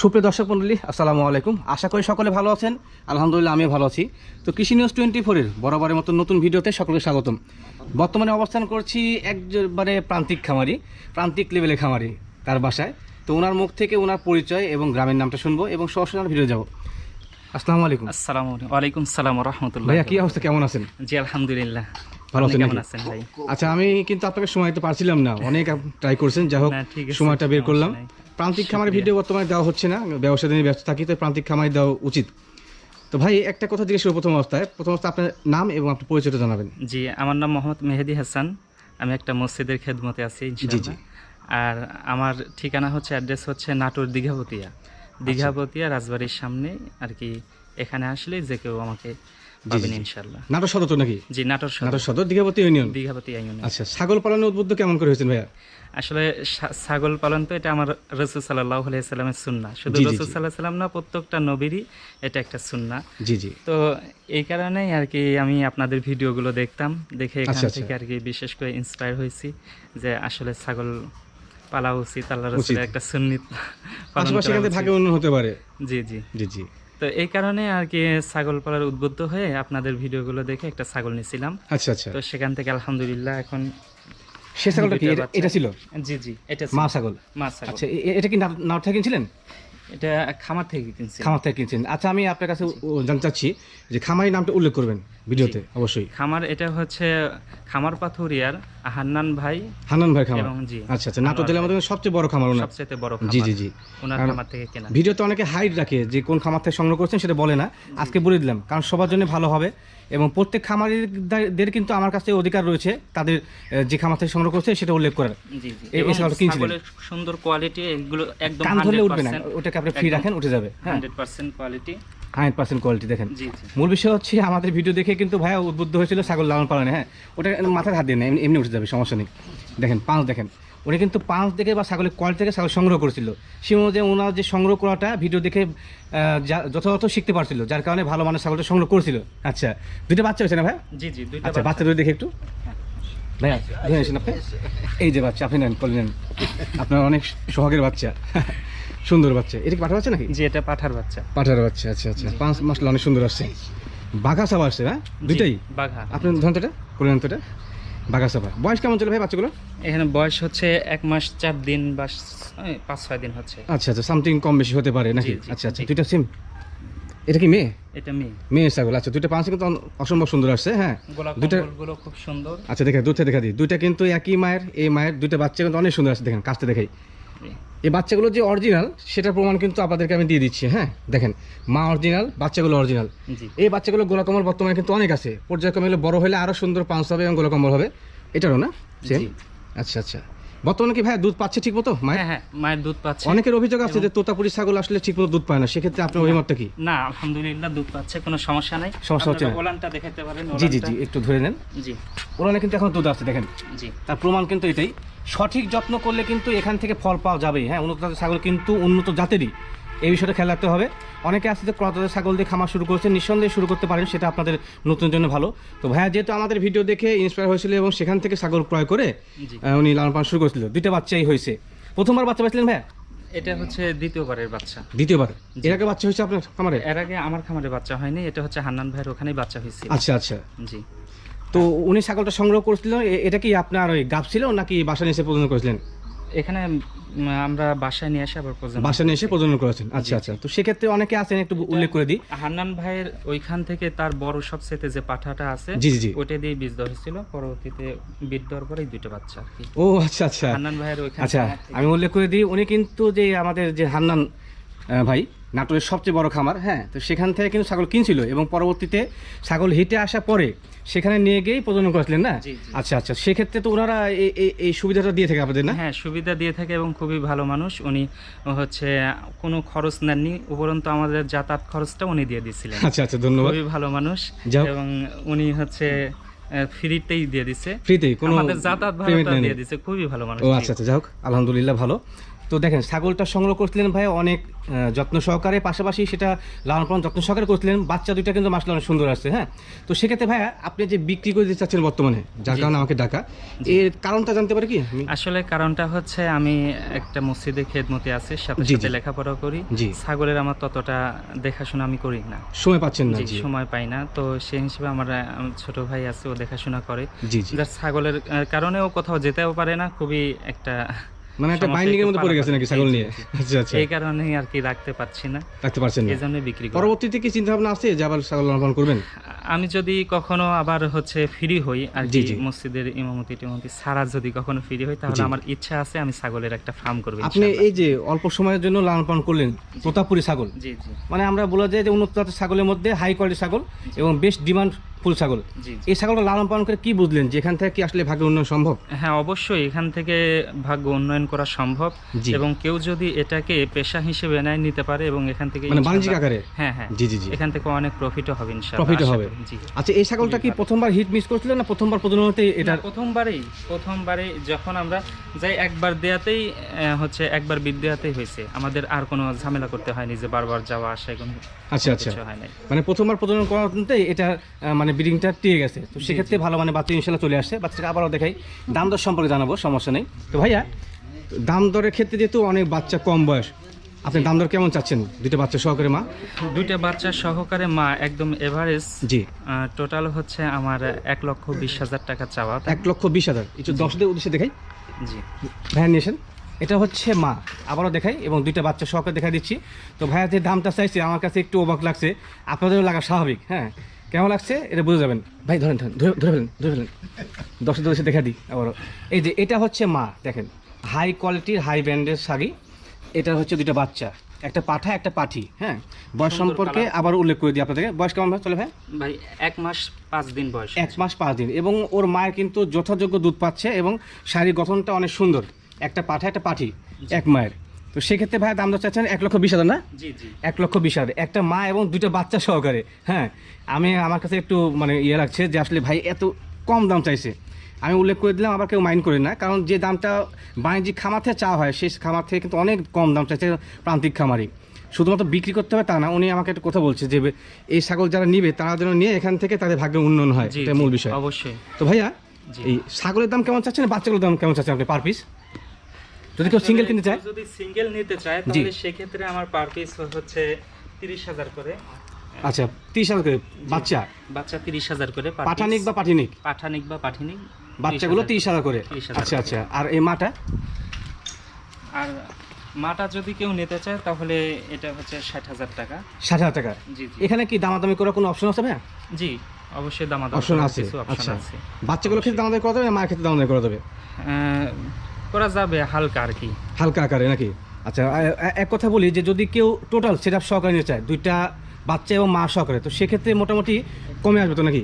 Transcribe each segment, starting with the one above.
সুপ্রিয় দর্শক মণ্ডলী আসসালামু আলাইকুম। আশা করি সকলে ভালো আছেন। আলহামদুলিল্লাহ আমিও ভালো আছি। তো কৃষি নিউজ টোয়েন্টি ফোরের বরাবরের মতো নতুন ভিডিওতে সকলকে স্বাগতম। বর্তমানে অবস্থান করছি একবারে প্রান্তিক খামারি প্রান্তিক লেভেলের খামারি তার বাসায়। তো ওনার মুখ থেকে ওনার পরিচয় এবং গ্রামের নামটা শুনব এবং সরাসরি ভিডিও যাব। আসসালামু আলাইকুম। আসসালামু আলাইকুম। ওয়ালাইকুম সালাম রহমতুল্লাহ। ভাইয়া কি অবস্থা? কেমন আছেন? জি আলহামদুলিল্লাহ। ভালো আছেন কেমন আছেন ভাই? আচ্ছা আমি কিন্তু আপনাকে সময় দিতে পারছিলাম না। অনেক ট্রাই করছেন। যাই হোক সময়টা বের করলাম। প্রান্তিক খামারের ভিডিও বর্তমানে দেওয়া হচ্ছে না ব্যবসা দিনে ব্যস্ত থাকি তো প্রান্তিক খামারে দেওয়া উচিত। তো ভাই একটা কথা জিজ্ঞেস করব প্রথম অবস্থায়। প্রথম অবস্থায় আপনার নাম এবং আপনার পরিচয়টা জানাবেন। জি আমার নাম মোহাম্মদ মেহেদি হাসান। আমি একটা মসজিদের খেদমতে আছি ইনশাআল্লাহ। আর আমার ঠিকানা হচ্ছে অ্যাড্রেস হচ্ছে নাটোর দীঘাপতিয়া দীঘাপতিয়া রাজবাড়ির সামনে আর কি এখানে আসলে যে কেউ আমাকে পাবেন ইনশাআল্লাহ। নাটোর সদর তো নাকি? জি নাটোর সদর। নাটোর সদর দীঘাপতি ইউনিয়ন? দীঘাপতি ইউনিয়ন। আচ্ছা ছাগল পালনের উদ্বুদ্ধ কেমন করে হয়েছেন ভাইয়া? আসলে ছাগল পালন তো এটা আমার রসুল সাল্লাহ সাল্লামের সুন্না শুধু জি, জি, রসুল সাল্লাহ সাল্লাম না প্রত্যেকটা নবীরই এটা একটা সুন্না জি জি। তো এই কারণেই আর কি আমি আপনাদের ভিডিওগুলো দেখতাম দেখে এখান আচ্ছা, আচ্ছা। থেকে আর কি বিশেষ করে ইন্সপায়ার হয়েছি যে আসলে ছাগল পালা উচিত আল্লাহ রসুলের একটা সুন্নিত ভাগে হতে পারে। জি জি। জি জি। তো এই কারণে আর কি ছাগল পালার উদ্বুদ্ধ হয়ে আপনাদের ভিডিওগুলো দেখে একটা ছাগল নিয়েছিলাম আচ্ছা আচ্ছা। তো সেখান থেকে আলহামদুলিল্লাহ এখন সে ছাগলটা কি? এটা- ছিল? জি জি এটা মা ছাগল? মা ছাগল। আচ্ছা এটা কি নাট থেকে কিনছিলেন? এটা খামার থেকে কিনছি খামার থেকে কিনছেন আচ্ছা আমি আপনার কাছে জানতে চাচ্ছি যে খামারি নামটা উল্লেখ করবেন ভিডিওতে অবশ্যই। খামার এটা হচ্ছে খামার পাথুরিয়ার হান্নান ভাই হানান ভাই খামার। জি। আচ্ছা আচ্ছা নাটোর জেলার মধ্যে সবচেয়ে বড় খামার ওনার। সবচেয়ে বড় খামার জি জি। ওনার খামার থেকে কেনা। ভিডিওতে অনেকে হাইট রাখে যে কোন খামার থেকে সংগ্রহ করছেন সেটা বলে না। আজকে বলে দিলাম কারণ সবার জন্য ভালো হবে। এবং প্রত্যেক খামারিদের কিন্তু আমার কাছে অধিকার রয়েছে তাদের যে খামার থেকে সংগ্রহ করছে সেটা উল্লেখ করার। জি জি এই- ছাগলটা কিনছিলেন? সুন্দর কোয়ালিটি এগুলো একদম কান ধরলে উঠবে না ওটাকে আপনি ফ্রি রাখেন উঠে যাবে হ্যাঁ। Hundred percent quality hundred percent quality দেখেন। মূল বিষয় হচ্ছে আমাদের ভিডিও দেখে কিন্তু ভাইয়া উদ্বুদ্ধ হয়েছিল ছাগল লালন পালনে হ্যাঁ? ওটা মাথার হাত দিয়ে না এমনি- এমনি উঠে যাবে সমস্যা নেই। দেখেন পাঁচ দেখেন। উনি কিন্তু পাঁচ দেখে বা ছাগলের কোয়ালিটি থেকে ছাগল সংগ্রহ করেছিল। সে অনুযায়ী ওনার যে সংগ্রহ করাটা ভিডিও দেখে যা- যথাযথ শিখতে পারছিল যার কারণে ভালো মানের ছাগলটা সংগ্রহ করেছিল। আচ্ছা দুটো বাচ্চা হয়েছে না ভাই জি জি দুইটা আচ্ছা বাচ্চা। দুটো দেখে একটু। ভাইয়া ধরে আপনি? এই যে বাচ্চা আপনি নেন করে নেন। আপনার অনেক সোহাগের বাচ্চা। সুন্দর বাচ্চা। এটা কি পাঠা বাচ্চা নাকি? জি এটা পাঠার বাচ্চা। পাঠার বাচ্চা আচ্ছা আচ্ছা। পাঁচ মাস অনেক সুন্দর আসছে। বাঘা সাবা আসছে হ্যাঁ? দুইটাই? বাঘা। আপনার ধন্তটা? কল্যাণতটা বাঘা সাবা। বয়স কেমন চলে ভাই বাচ্চাগুলো এখানে বয়স হচ্ছে এক মাস চার দিন বা পাঁচ ছয় দিন হচ্ছে। আচ্ছা আচ্ছা সামথিং কম বেশি হতে পারে নাকি? আচ্ছা আচ্ছা। দুইটা সিম এটা কি মেয়ে? এটা মেয়ে। মেয়ে ছাগল আচ্ছা দুইটা পাঁচ কিন্তু অসম্ভব সুন্দর আসছে হ্যাঁ? দুইটা গুলো খুব সুন্দর। আচ্ছা দেখে দুধে দেখা দিই। দুইটা কিন্তু একই মায়ের এই মায়ের দুইটা বাচ্চা কিন্তু অনেক সুন্দর আছে দেখেন কাছতে দেখাই। এই বাচ্চাগুলো যে অরিজিনাল সেটার প্রমাণ কিন্তু আপনাদেরকে আমি দিয়ে দিচ্ছি হ্যাঁ? দেখেন মা অরিজিনাল বাচ্চাগুলো অরিজিনাল এই বাচ্চাগুলো গোলাকমল বর্তমানে কিন্তু অনেক আছে। পর্যায়ক্রমে বড় হলে আরও সুন্দর পাউস হবে এবং গোলাকমল হবে। এটারও না? সেম আচ্ছা আচ্ছা। বর্তমানে কি ভাই দুধ পাচ্ছে ঠিক মতো হ্যাঁ হ্যাঁ মায়ের দুধ পাচ্ছে। অনেকের অভিযোগ আছে যে তোতাপুরি ছাগল আসলে ঠিক মতো দুধ পায় না সেক্ষেত্রে আপনার অভিমতটা কি? না আলহামদুলিল্লাহ দুধ পাচ্ছে কোনো সমস্যা নাই। সমস্যা হচ্ছে ওলানটা দেখাতে পারেন জি জি জি একটু ধরে নেন। জি। ওখানে কিন্তু এখন দুধ আছে দেখেন। জি। তার প্রমাণ কিন্তু এটাই। সঠিক যত্ন করলে কিন্তু এখান থেকে ফল পাওয়া যাবে হ্যাঁ উন্নত ছাগল কিন্তু উন্নত জাতেরই। এই বিষয়টা খেয়াল রাখতে হবে। অনেকে আছে যে ক্রতাদের ছাগল দিয়ে খামার শুরু করেছে নিঃসন্দেহে শুরু করতে পারেন সেটা আপনাদের নতুন জন্য ভালো। তো ভাইয়া যেহেতু আমাদের ভিডিও দেখে ইন্সপায়ার হয়েছিল এবং সেখান থেকে ছাগল ক্রয় করে উনি লালন পালন শুরু করেছিল। দুইটা বাচ্চাই হয়েছে। প্রথমবার বাচ্চা পাইছিলেন ভাইয়া? এটা হচ্ছে দ্বিতীয়বারের বাচ্চা। দ্বিতীয়বার? এর আগে বাচ্চা হয়েছে আপনার খামারে? এর আগে আমার খামারে বাচ্চা হয়নি এটা হচ্ছে হান্নান ভাইয়ের ওখানেই বাচ্চা হয়েছে আচ্ছা আচ্ছা। জি। তো উনি ছাগলটা সংগ্রহ করেছিলেন এটা কি আপনার ওই গাব ছিল নাকি বাসা নিয়ে এসে প্রজনন করেছিলেন? এখানে আমরা বাসায় নিয়ে আসি আবার প্রজনন বাসায় নিয়ে এসে প্রজনন করেছেন। আচ্ছা আচ্ছা। তো সেক্ষেত্রে অনেকে আছেন একটু উল্লেখ করে দিই। হান্নান ভাইয়ের ওইখান থেকে তার বড় সব সবচেয়ে যে পাঠাটা আছে জি জি ওটা দিয়ে বীজ দেওয়া হয়েছিল। পরবর্তীতে বীজ দেওয়ার পরেই দুটো বাচ্চা ও আচ্ছা আচ্ছা। হান্নান ভাইয়ের ওইখান আচ্ছা আমি উল্লেখ করে দিই উনি কিন্তু যে আমাদের যে হান্নান ভাই নাটোরের সবচেয়ে বড় খামার হ্যাঁ তো সেখান থেকে কিন্তু ছাগল কিনছিল এবং পরবর্তীতে ছাগল হিটে আসার পরে সেখানে নিয়ে গিয়েই প্রজনন করেছিলেন না। আচ্ছা আচ্ছা সেক্ষেত্রে তো ওনারা এই- সুবিধাটা দিয়ে থাকে আপনাদের না? হ্যাঁ সুবিধা দিয়ে থাকে এবং খুবই ভালো মানুষ। উনি হচ্ছে কোনো খরচ নেননি উপরন্তু আমাদের যাতায়াত খরচটা উনি দিয়ে দিয়েছিলেন। আচ্ছা আচ্ছা ধন্যবাদ। খুবই ভালো মানুষ এবং উনি হচ্ছে ফ্রিতেই দিয়ে দিছে। ফ্রিতেই কোনো আমাদের যাতায়াত ভাড়াটা দিয়ে দিছে খুবই ভালো মানুষ। ও আচ্ছা আচ্ছা যাই হোক আলহামদুলিল্লাহ ভালো। তো দেখেন ছাগলটা সংগ্রহ করছিলেন ভাই অনেক যত্ন সহকারে। পাশাপাশি সেটা লালন পালন যত্ন সহকারে করছিলেন। বাচ্চা দুইটা কিন্তু মাসলে অনেক সুন্দর আসছে হ্যাঁ? তো সেক্ষেত্রে ভাইয়া আপনি যে বিক্রি করে দিতে চাচ্ছেন বর্তমানে যার কারণে আমাকে ডাকা এর কারণটা জানতে পারি কি? আসলে কারণটা হচ্ছে আমি একটা মসজিদে খেদমতে আছি সাথে সাথে লেখাপড়া করি। ছাগলের আমার ততটা দেখাশোনা আমি করি না। সময় পাচ্ছেন না সময় পাই না। তো সেই হিসেবে আমার ছোট ভাই আছে ও দেখাশোনা করে। যার ছাগলের আহ, কারণেও কোথাও যেতেও পারে না খুবই একটা মানে একটা সমস্যা বাইন্ডিং এর মধ্যে পড়ে গেছে নাকি ছাগল নিয়ে আচ্ছা আচ্ছা। এই কারণেই আর কি রাখতে পারছি না। রাখতে পারছেন না। এই জন্য বিক্রি করি। পরবর্তীতে কি চিন্তা ভাবনা আছে যে আবার ছাগল লালন করবেন? আমি যদি কখনো আবার হচ্ছে ফ্রি হই আর কি মসজিদের ইমামতি টিমামতি সারা যদি কখনো ফ্রি হই তাহলে আমার ইচ্ছা আছে আমি ছাগলের একটা ফার্ম করব আপনি এই যে অল্প সময়ের জন্য লালন পালন করলেন তোতাপুরি ছাগল। জি জি। মানে আমরা বলা যায় যে উন্নত জাতের ছাগলের মধ্যে হাই কোয়ালিটি ছাগল এবং বেশ ডিমান্ড ফুল ছাগল। এই ছাগলটা লালন পালন করে কি বুঝলেন যে এখান থেকে কি আসলে ভাগ্যের উন্নয়ন সম্ভব? হ্যাঁ অবশ্যই এখান থেকে ভাগ্য উন্নয়ন করা সম্ভব এবং কেউ যদি এটাকে পেশা হিসেবে নেয় নিতে পারে এবং এখান থেকে মানে বাণিজ্যিক আকারে? হ্যাঁ হ্যাঁ। জি জি জি। এখান থেকে অনেক প্রফিটও হবে ইনশাআল্লাহ আশা হবে। জি। আচ্ছা এই ছাগলটা কি প্রথমবার হিট মিস করছিলেন না প্রথমবার প্রজননতে এটা প্রথমবারেই প্রথমবারে যখন আমরা যাই একবার দেয়াতেই হচ্ছে একবার বিদ দেয়াতেই হয়েছে। আমাদের আর কোনো ঝামেলা করতে হয়নি যে বারবার যাওয়া আসা কোনো আচ্ছা। আচ্ছা মানে প্রথমবার প্রজনন করাতে এটা মানে ব্রিডিংটা টিকে গেছে। তো সেক্ষেত্রে ভালো মানে বাচ্চা ইনশাল্লাহ চলে আসছে বাচ্চাকে আবারও দেখাই দাম দর সম্পর্কে জানাব সমস্যা নেই। তো ভাইয়া দাম দরের ক্ষেত্রে যেহেতু অনেক বাচ্চা কম বয়স আপনি দাম দর কেমন চাচ্ছেন? দুটো বাচ্চা সহকারে মা? দুইটা বাচ্চা সহকারে মা একদম এভারেজ জি। টোটাল হচ্ছে আমার এক লক্ষ বিশ হাজার টাকা চাওয়া। এক লক্ষ বিশ হাজার। একটু দশদের উদ্দেশ্যে দেখাই। জি। ভাইয়া নিয়েছেন এটা হচ্ছে মা। আবারও দেখাই এবং দুইটা বাচ্চা সহকারে দেখা দিচ্ছি। তো ভাইয়া যে দামটা চাইছে আমার কাছে একটু অবাক লাগছে। আপনাদেরও লাগা স্বাভাবিক হ্যাঁ? কেমন লাগছে? এটা বুঝে যাবেন। ভাই ধরেন ধরেন ধরে ধরে ফেলেন ধরে ফেলেন। দশটা দশে দেখা দিই আবারও। এই যে এটা হচ্ছে মা দেখেন। হাই কোয়ালিটির হাই ব্র্যান্ডের শাড়ি। এটা হচ্ছে দুইটা বাচ্চা। একটা পাঠা একটা পাঠি হ্যাঁ? বয়স সম্পর্কে আবার উল্লেখ করে দিই আপনাদেরকে। বয়স কেমন ভাই? চলে ভাই? ভাই এক মাস পাঁচ দিন বয়স। এক মাস পাঁচ দিন। এবং ওর মায়ের কিন্তু যথাযোগ্য দুধ পাচ্ছে এবং শাড়ির গঠনটা অনেক সুন্দর। একটা পাঠা একটা পাঠি এক মায়ের। তো সেক্ষেত্রে ভাই দাম চাচ্ছেন এক লক্ষ বিশ হাজার না? এক লক্ষ বিশ হাজার। একটা মা এবং দুইটা বাচ্চা সহকারে হ্যাঁ? আমি আমার কাছে একটু মানে ইয়ে লাগছে যে আসলে ভাই এত কম দাম চাইছে। আমি উল্লেখ করে দিলাম আবার কেউ মাইন্ড করি না কারণ যে দামটা বাণিজ্যিক খামার থেকে চাওয়া হয় সেই খামার থেকে কিন্তু অনেক কম দাম চাইছে প্রান্তিক খামারি। শুধুমাত্র বিক্রি করতে হবে তা না উনি আমাকে একটা কথা বলছে যে এই ছাগল যারা নিবে তারা যেন নিয়ে এখান থেকে তাদের ভাগ্যের উন্নয়ন হয়। এটা মূল বিষয়। অবশ্যই। তো ভাইয়া এই ছাগলের দাম কেমন চাচ্ছেন বাচ্চাগুলোর দাম কেমন চাচ্ছেন আপনি পার পিস? যদি কেউ সিঙ্গেল কিনতে চায়? যদি সিঙ্গেল নিতে চায় তাহলে সেক্ষেত্রে আমার পার পিস হচ্ছে তিরিশ হাজার করে। আচ্ছা তিরিশ হাজার করে? বাচ্চা? বাচ্চা তিরিশ হাজার করে পাঠানিক। বা পাঠিনিক? পাঠানিক বা পাঠিনিক বাচ্চাগুলো তিরিশ হাজার করে? 30,000 আচ্ছা আচ্ছা। আর এই মাটা? আর মাটা যদি কেউ নিতে চায় তাহলে এটা হচ্ছে ষাট হাজার টাকা। ষাট হাজার টাকা? জি জি। এখানে কি দামাদামি করার কোনো অপশন আছে ভাইয়া? জি অবশ্যই দামা অপশন আছে। আচ্ছা। বাচ্চাগুলো ক্ষেত্রে দামাদামি করা যাবে মায়ের ক্ষেত্রে দামাদামি করা যাবে? করা যাবে হালকা আর কি। হালকা আকারে নাকি? আচ্ছা এক কথা বলি যে যদি কেউ টোটাল সেট আপ সহকারে নিতে চায় দুইটা বাচ্চা এবং মা সহকারে তো সেক্ষেত্রে মোটামুটি কমে আসবে তো নাকি?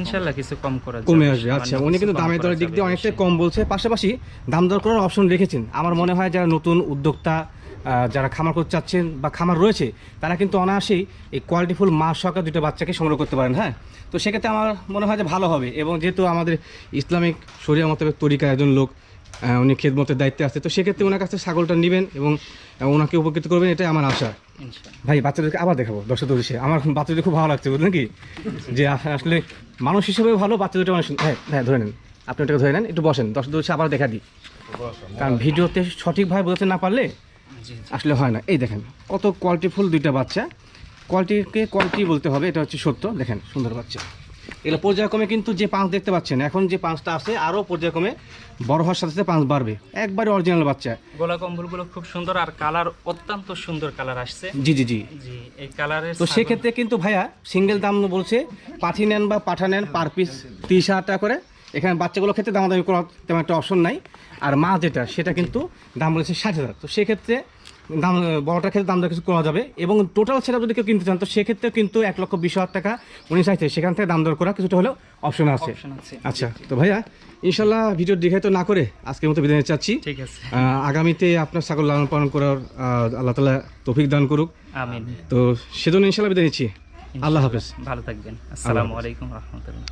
ইনশাল্লাহ কিছু কম করা কমে আসবে আচ্ছা উনি কিন্তু দামের দরের দিক দিয়ে অনেকটাই কম বলছে। পাশাপাশি দাম দর করার অপশন রেখেছেন। আমার মনে হয় যারা নতুন উদ্যোক্তা যারা খামার করতে চাচ্ছেন বা খামার রয়েছে তারা কিন্তু অনায়াসেই এই কোয়ালিটিফুল মা সহকারে দুটো বাচ্চাকে সংগ্রহ করতে পারেন হ্যাঁ? তো সেক্ষেত্রে আমার মনে হয় যে ভালো হবে। এবং যেহেতু আমাদের ইসলামিক শরিয়া মোতাবেক তরিকা একজন লোক উনি খেদমতের দায়িত্বে আছে। তো সেক্ষেত্রে ওনার কাছে ছাগলটা নেবেন এবং ওনাকে উপকৃত করবেন এটাই আমার আশা। ভাই বাচ্চাদেরকে আবার দেখাবো দশটা দরিশে আমার বাচ্চাদের খুব ভালো লাগছে বুঝলেন কি? যে আসলে মানুষ হিসেবে ভালো বাচ্চা দুটো মানুষ হ্যাঁ হ্যাঁ ধরে নেন। আপনি ওটাকে ধরে নেন একটু বসেন। দশটা দরিশে আবার দেখা দিই। কারণ ভিডিওতে সঠিকভাবে বোঝাতে না পারলে। আসলে হয় না। এই দেখেন কত কোয়ালিটিফুল দুইটা বাচ্চা। কোয়ালিটিকে কোয়ালিটি বলতে হবে এটা হচ্ছে সত্য। দেখেন সুন্দর বাচ্চা। এগুলো পর্যায়ক্রমে কিন্তু যে পাঁচ দেখতে পাচ্ছেন এখন যে পাঁচটা আছে আরও পর্যায়ক্রমে বড় হওয়ার সাথে সাথে পাঁচ বাড়বে। একবারে অরিজিনাল বাচ্চা। গোলা কম্বলগুলো খুব সুন্দর আর কালার অত্যন্ত সুন্দর কালার আসছে। জি জি জি। জি এই কালারের তো সেক্ষেত্রে কিন্তু ভাইয়া সিঙ্গেল দাম বলছে পাঠি নেন বা পাঠা নেন পার পিস তিরিশ হাজার টাকা করে। এখানে বাচ্চাগুলোর ক্ষেত্রে দামাদামি করার তেমন একটা অপশন নাই। আর মা যেটা সেটা কিন্তু দাম বলেছে ষাট হাজার। তো সেক্ষেত্রে দাম বড়টার ক্ষেত্রে দাম দর কিছু করা যাবে। এবং টোটাল সেটা যদি কেউ কিনতে চান তো সেক্ষেত্রে কিন্তু এক লক্ষ বিশ হাজার টাকা উনি চাইছে সেখান থেকে দাম দর করা কিছুটা হলেও অপশন আছে। আচ্ছা তো ভাইয়া ইনশাল্লাহ ভিডিও দেখাই তো না করে আজকের মতো বিদায় চাচ্ছি। ঠিক আছে। আগামীতে আপনার ছাগল লালন পালন করার আল্লাহ তালা তৌফিক দান করুক। আমিন। তো সেজন্য ইনশাল্লাহ বিদায় নিচ্ছি। আল্লাহ হাফেজ। ভালো থাকবেন। আসসালামু আলাইকুম রহমতুল্লাহ।